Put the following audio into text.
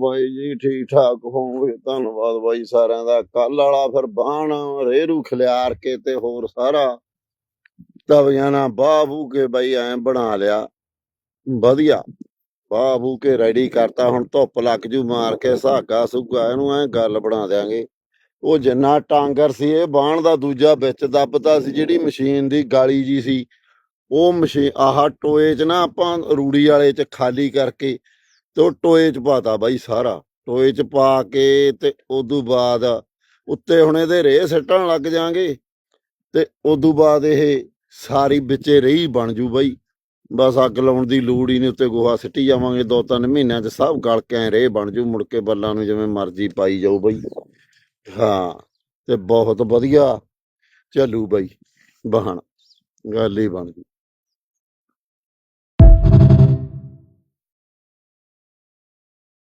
ਬਾਈ ਜੀ ਠੀਕ ਠਾਕ ਹੋਵੋਗੇ? ਧੰਨਵਾਦ ਬਾਈ ਸਾਰਿਆਂ ਦਾ। ਕੱਲ ਵਾਲਾ ਫਿਰ ਬਾਣ, ਰੇਰੂ ਖਿਲਾਰ ਕੇ ਤੇ ਹੋਰ ਸਾਰਾ। ਤਵੀਆਂ ਨਾਲ ਬਾਹੂ ਕੇ ਬਾਈ ਐ ਬਣਾ ਲਿਆ। ਵਧੀਆ। ਬਾਹੂ ਕੇ ਰੈਡੀ ਕਰਤਾ। ਹੁਣ ਧੁੱਪ ਲੱਗ ਜੂ ਮਾਰ ਕੇ, ਸਾਗਾ ਸੁਗਾ ਇਹਨੂੰ ਐ ਗੱਲ ਬਣਾ ਦਿਆਂਗੇ। ਉਹ ਜਿੰਨਾ ਟਾਂਗਰ ਸੀ, ਇਹ ਬਾਣ ਦਾ ਦੂਜਾ ਵਿੱਚ ਦੱਬਤਾ ਸੀ, ਜਿਹੜੀ ਮਸ਼ੀਨ ਦੀ ਗਾਲੀ ਜੀ ਸੀ। ਉਹ ਮਸ਼ੀਨ ਆਹ ਟੋਏ 'ਚ ਨਾ ਆਪਾਂ ਰੂੜੀ ਵਾਲੇ 'ਚ ਖਾਲੀ ਕਰਕੇ ਤੇ ਉਹ ਟੋਏ 'ਚ ਪਾਤਾ ਬਾਈ ਸਾਰਾ, ਟੋਏ 'ਚ ਪਾ ਕੇ ਤੇ ਉਦੋਂ ਬਾਅਦ ਉੱਤੇ ਹੁਣ ਇਹਦੇ ਰੇਹ ਸੱਟਣ ਲੱਗ ਜਾਾਂਗੇ ਤੇ ਉਦੋਂ ਬਾਅਦ ਇਹ ਸਾਰੀ ਵਿੱਚੇ ਰਹੀ ਬਣ ਜੂ ਬਾਈ। ਬਸ ਅੱਗ ਲਾਉਣ ਦੀ ਲੋੜ ਹੀ ਨਹੀਂ, ਉੱਤੇ ਗੋਹਾ ਸਿੱਟੀ ਜਾਵਾਂਗੇ, ਦੋ ਤਿੰਨ ਮਹੀਨਿਆਂ 'ਚ ਸਭ ਗਲ ਕੇ ਐਂ ਰੇਹ ਬਣ ਜੂ, ਮੁੜ ਕੇ ਬੱਲਾਂ ਨੂੰ ਜਿਵੇਂ ਮਰਜ਼ੀ ਪਾਈ ਜਾਊ ਬਾਈ। ਹਾਂ, ਤੇ ਬਹੁਤ ਵਧੀਆ ਚੱਲੂ ਬਾਈ ਬਹਣ ਗੱਲ ਹੀ ਬਣ ਗਈ।